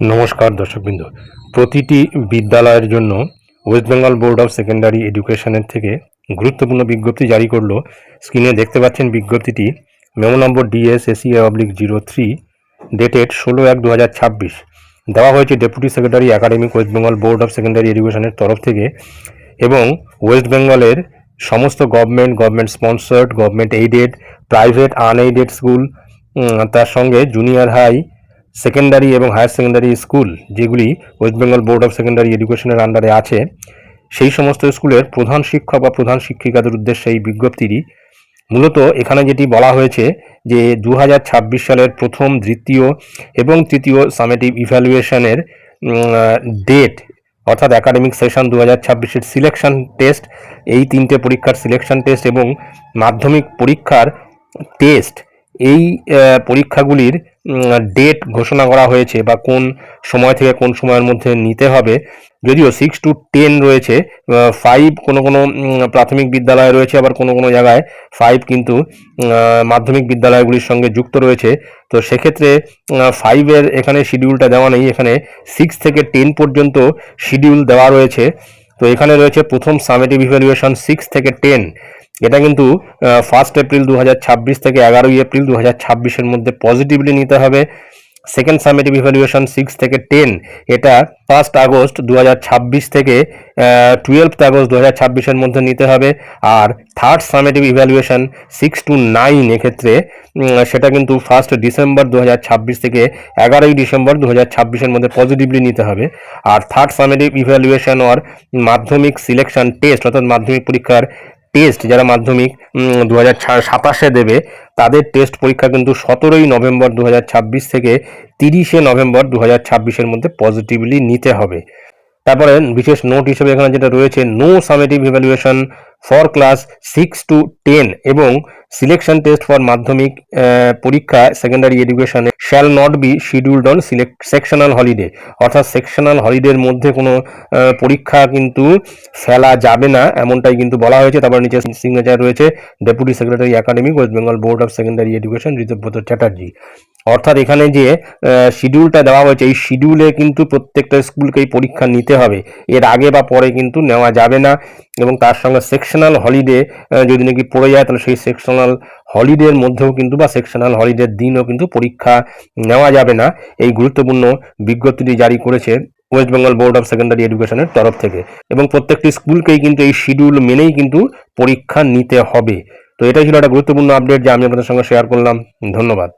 নমস্কার দর্শকবৃন্দ। প্রতিটি বিদ্যালয়ের জন্য West Bengal board of secondary এডুকেশনের থেকে গুরুত্বপূর্ণ বিজ্ঞপ্তি জারি করল। স্ক্রিনে দেখতে পাচ্ছেন বিজ্ঞপ্তিটি। Memo number DS ACA oblique zero three dated ষোলো এক দু দেওয়া হয়েছে deputy secretary academic West Bengal board of secondary এডুকেশনের তরফ থেকে এবং ওয়েস্ট বেঙ্গলের সমস্ত government government sponsored government aided private unaided school তার সঙ্গে জুনিয়র হাই সেকেন্ডারি এবং হায়ার সেকেন্ডারি স্কুল যেগুলি West Bengal board of secondary এডুকেশনের আন্ডারে আছে, সেই সমস্ত স্কুলের প্রধান শিক্ষক বা প্রধান শিক্ষিকাদের উদ্দেশ্যে এই বিজ্ঞপ্তিটি। মূলত এখানে যেটি বলা হয়েছে যে দু হাজার ছাব্বিশ সালের প্রথম, দ্বিতীয় এবং তৃতীয় সামেটিভ ইভ্যালুয়েশনের ডেট অর্থাৎ একাডেমিক সেশন দু হাজার ছাব্বিশের সিলেকশন টেস্ট এই তিনটে পরীক্ষার সিলেকশন টেস্ট এবং মাধ্যমিক পরীক্ষার টেস্ট এই পরীক্ষাগুলির ডেট ঘোষণা করা হয়েছে বা কোন সময় থেকে কোন সময়ের মধ্যে নিতে হবে, যদিও সিক্স টু টেন রয়েছে ফাইভ কোনো কোনো প্রাথমিক বিদ্যালয় রয়েছে, আবার কোনো কোনো জায়গায় ফাইভ কিন্তু মাধ্যমিক বিদ্যালয়গুলির সঙ্গে যুক্ত রয়েছে। তো সেক্ষেত্রে ফাইভের এখানে শিডিউলটা দেওয়া নেই, এখানে সিক্স থেকে টেন পর্যন্ত শিডিউল দেওয়া রয়েছে। তো এখানে রয়েছে প্রথম সামেটিভ ইভ্যালুয়েশন সিক্স থেকে টেন এটা কিন্তু ফার্স্ট এপ্রিল দু হাজার ছাব্বিশ থেকে এগারোই এপ্রিল দু হাজার মধ্যে পজিটিভলি নিতে হবে। সেকেন্ড সামেটিভ ইভ্যালুয়েশন সিক্স থেকে টেন এটা ফার্স্ট আগস্ট দু হাজার ছাব্বিশ থেকে টুয়েলভ আগস্ট দু হাজার মধ্যে নিতে হবে। আর third summative evaluation six to nine এক্ষেত্রে সেটা কিন্তু ফার্স্ট ডিসেম্বর দু হাজার ছাব্বিশ থেকে এগারোই ডিসেম্বর দু হাজার মধ্যে পজিটিভলি নিতে হবে। আর third summative evaluation or Madhyamik selection test অর্থাৎ মাধ্যমিক পরীক্ষার টেস্ট যারা মাধ্যমিক দু হাজার সাতাশে দেবে, তাদের টেস্ট পরীক্ষা কিন্তু সতেরোই নভেম্বর দু হাজার ছাব্বিশ থেকে তিরিশে নভেম্বর দু হাজার মধ্যে পজিটিভলি নিতে হবে। তারপরে বিশেষ নোট হিসেবে এখানে যেটা রয়েছে no summative evaluation for class six to ten এবং সিলেকশন টেস্ট ফর মাধ্যমিক পরীক্ষা secondary এডুকেশনে shall not be scheduled on sectional holiday অর্থাৎ সেকশনাল হলিডের মধ্যে কোনো পরীক্ষা কিন্তু ফেলা যাবে না, এমনটাই কিন্তু বলা হয়েছে। তারপর নিচে সিগনেচার রয়েছে deputy secretary academic West Bengal Board of Secondary Education Ritabrata Chatterjee অর্থাৎ এখানে যে শিডিউলটা দেওয়া হয়েছে, এই শিডিউলে কিন্তু প্রত্যেকটা স্কুলকেই পরীক্ষা নিতে হবে। এর আগে বা পরে কিন্তু নেওয়া যাবে না এবং তার সঙ্গে সেকশনাল হলিডে যদি নাকি পড়ে যায়, তাহলে সেই সেকশনাল হলিডের মধ্যেও কিন্তু বা সেকশনাল হলিডের দিনও কিন্তু পরীক্ষা নেওয়া যাবে না। এই গুরুত্বপূর্ণ বিজ্ঞপ্তিটি জারি করেছে West Bengal Board of Secondary এডুকেশনের তরফ থেকে এবং প্রত্যেকটি স্কুলকেই কিন্তু এই শিডিউল মেনেই কিন্তু পরীক্ষা নিতে হবে। তো এটাই ছিল একটা গুরুত্বপূর্ণ আপডেট যা আমি আপনাদের সঙ্গে শেয়ার করলাম। ধন্যবাদ।